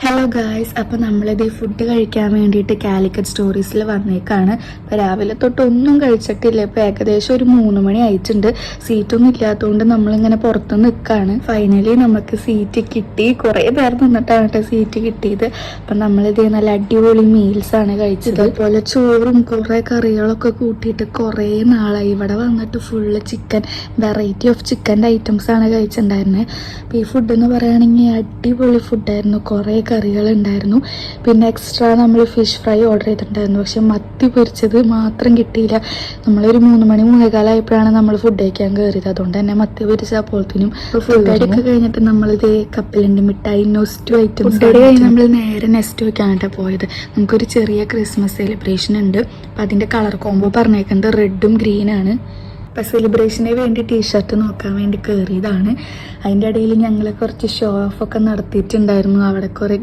Hello guys അപ്പോൾ നമ്മളിത് food കഴിക്കാൻ വേണ്ടിയിട്ട് കാലിക്കറ്റ് സ്റ്റോറീസിൽ വന്നേക്കാണ്. അപ്പോൾ രാവിലെ തൊട്ട് ഒന്നും കഴിച്ചിട്ടില്ല. ഇപ്പോൾ ഏകദേശം ഒരു മൂന്ന് മണി ആയിട്ടുണ്ട്. സീറ്റൊന്നും ഇല്ലാത്തതുകൊണ്ട് നമ്മളിങ്ങനെ പുറത്ത് നിൽക്കുകയാണ് ഫൈനലി നമുക്ക് സീറ്റ് കിട്ടി. കുറേ പേർ നിന്നിട്ടാണ് കേട്ടോ സീറ്റ് കിട്ടിയത്. അപ്പം നമ്മളിത് നല്ല അടിപൊളി മീൽസാണ് കഴിച്ചത്. അതുപോലെ ചോറും കുറേ കറികളൊക്കെ കൂട്ടിയിട്ട് കുറേ നാളായി. ഇവിടെ വന്നിട്ട് ഫുള്ള് ചിക്കൻ വെറൈറ്റി ഓഫ് ചിക്കന്റെ ഐറ്റംസാണ് കഴിച്ചിട്ടുണ്ടായിരുന്നത് അപ്പോൾ ഈ ഫുഡ് എന്ന് പറയുകയാണെങ്കിൽ അടിപൊളി ഫുഡായിരുന്നു കുറേ കറികൾ ഉണ്ടായിരുന്നു പിന്നെ എക്സ്ട്രാ നമ്മൾ ഫിഷ് ഫ്രൈ ഓർഡർ ചെയ്തിട്ടുണ്ടായിരുന്നു. പക്ഷെ മത്തി പൊരിച്ചത് മാത്രം കിട്ടിയില്ല. നമ്മളൊരു മൂന്ന് മണി മൂന്നേകാലായപ്പോഴാണ് നമ്മൾ ഫുഡ് കഴിക്കാൻ കയറിയത് അതുകൊണ്ട് തന്നെ മത്തി പൊരിച്ച അപ്പോഴത്തേനും ഫുഡ് അടിയൊക്കെ കഴിഞ്ഞിട്ട് നമ്മളിത് കപ്പലുണ്ട് മിഠായി നൊസ്റ്റു ഐറ്റംസ് കഴിഞ്ഞ് നമ്മൾ നേരെ നെസ്റ്റോയ്ക്കാണ് കേട്ടോ പോയത്. നമുക്കൊരു ചെറിയ ക്രിസ്മസ് സെലിബ്രേഷൻ ഉണ്ട്. അപ്പം അതിന്റെ കളർ കോംബോ പറഞ്ഞേക്കുന്നത് റെഡും ഗ്രീനാണ് അപ്പം സെലിബ്രേഷന് വേണ്ടി ടീഷർട്ട് നോക്കാൻ വേണ്ടി കയറിയതാണ് അതിന്റെ ഇടയിൽ ഞങ്ങൾ കുറച്ച് ഷോ ഓഫ് ഒക്കെ നടത്തിയിട്ടുണ്ടായിരുന്നു. അവിടെ കുറേ